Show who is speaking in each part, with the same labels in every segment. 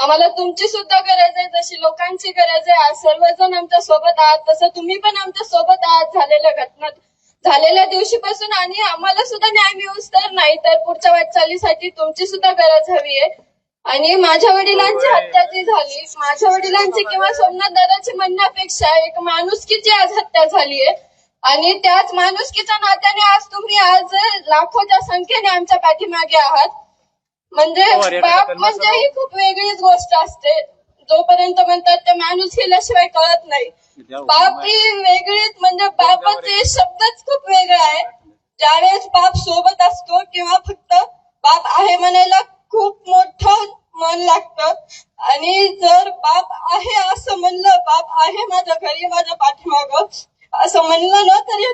Speaker 1: आम्हाला तुमची सुद्धा गरज आहे. जशी लोकांची गरज आहे आज सर्वजण आमच्यासोबत आहात तसं तुम्ही पण आमच्यासोबत आहात झालेल्या घटना झालेल्या दिवशीपासून आणि आम्हाला सुद्धा न्याय मिळूच तर नाही तर पुढच्या वाटचालीसाठी तुमची सुद्धा गरज हवी आहे. आणि माझ्या वडिलांची हत्या जी झाली माझ्या वडिलांची किंवा सोमनाथ दादाची म्हणण्यापेक्षा एक माणुसकीची आज हत्या झाली आहे. आणि त्याच माणुसकीच्या नात्याने आज तुम्ही आज लाखोच्या संख्येने आमच्या पाठीमागे आहात. म्हणजे
Speaker 2: या
Speaker 1: बाप म्हणजे ही खूप वेगळीच गोष्ट असते. जोपर्यंत म्हणतात ते माणूस केल्याशिवाय कळत नाही. बाप ही वेगळीच म्हणजे बापाचे शब्दच खूप वेगळा आहे. ज्यावेळेस बाप सोबत असतो किंवा फक्त बाप आहे म्हणायला खूप मोठं मन लागतं. आणि जर बाप आहे असं म्हणलं बाप आहे माझ्या घरी माझ्या पाठीमागं असं म्हणलं ना तरी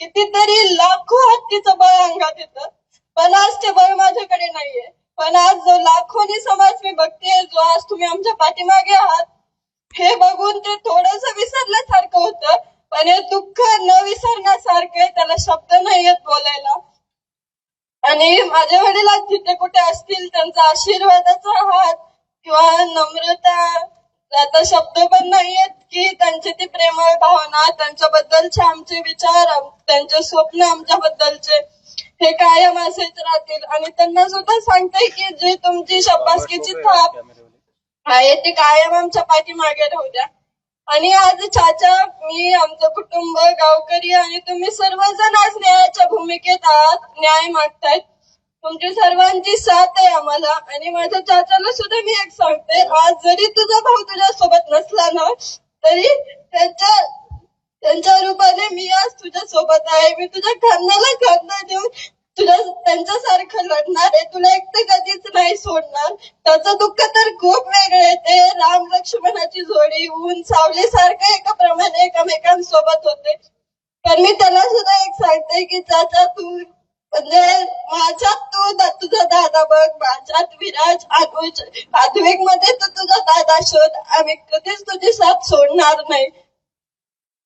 Speaker 1: कितीतरी लाखो हत्तीचं बळ अंगात येतं. पण आज ते बळ माझ्याकडे नाहीये. पण आज जो लाखोनी समाज मी बघते जो आज तुम्ही आमच्या पाठीमागे आहात हे बघून ते थोडस विसरल्यासारखं होतं पण हे दुःख न विसरण्यासारखं आहे त्याला शब्द नाही येत बोलायला. आणि माझ्या वडील आज जिथे कुठे असतील त्यांचा आशीर्वादाचा हात किंवा नम्रता आता शब्द पण नाहीयेत की त्यांची ती प्रेमळ भावना त्यांच्याबद्दलचे आमचे विचार त्यांचे स्वप्न आमच्याबद्दलचे. हे कायम असेच राहतील. आणि त्यांना सुद्धा सांगते की जी तुमची शब्बासकीची थाप आहे ते कायम आमच्या पाठीमागे राहू द्या. आणि आज चाचा मी आमचं कुटुंब गावकरी आणि तुम्ही सर्वजण आज न्यायाच्या भूमिकेत आहात न्याय मागतायत. तुमची सर्वांची साथ आहे आम्हाला. आणि माझ्या चाचाला सुद्धा मी एक सांगते आज जरी तुझा भाऊ तुझ्या सोबत नसला ना तरी त्यांच्या त्यांच्या रूपाने मी आज तुझ्या सोबत आहे. मी तुझ्या खांद्याला खांदा देऊन तुझ्या त्यांच्या सारखं लढणार आहे. तुला एकटं कधीच नाही सोडणार. त्याचं दुःख तर खूप वेगळं आहे. ते राम लक्ष्मणाची जोडी ऊन सावली सारखं एकाप्रमाणे एकमेकांसोबत होते. पण मी त्याला सुद्धा एक सांगते की चाचा तू म्हणजे माझ्यात तू दा- तुझा दादा बघ. माझ्यात विराज अनुज आधुनिकमध्ये तू तुझा दादा शोध. आम्ही कधीच तुझी साथ सोडणार नाही.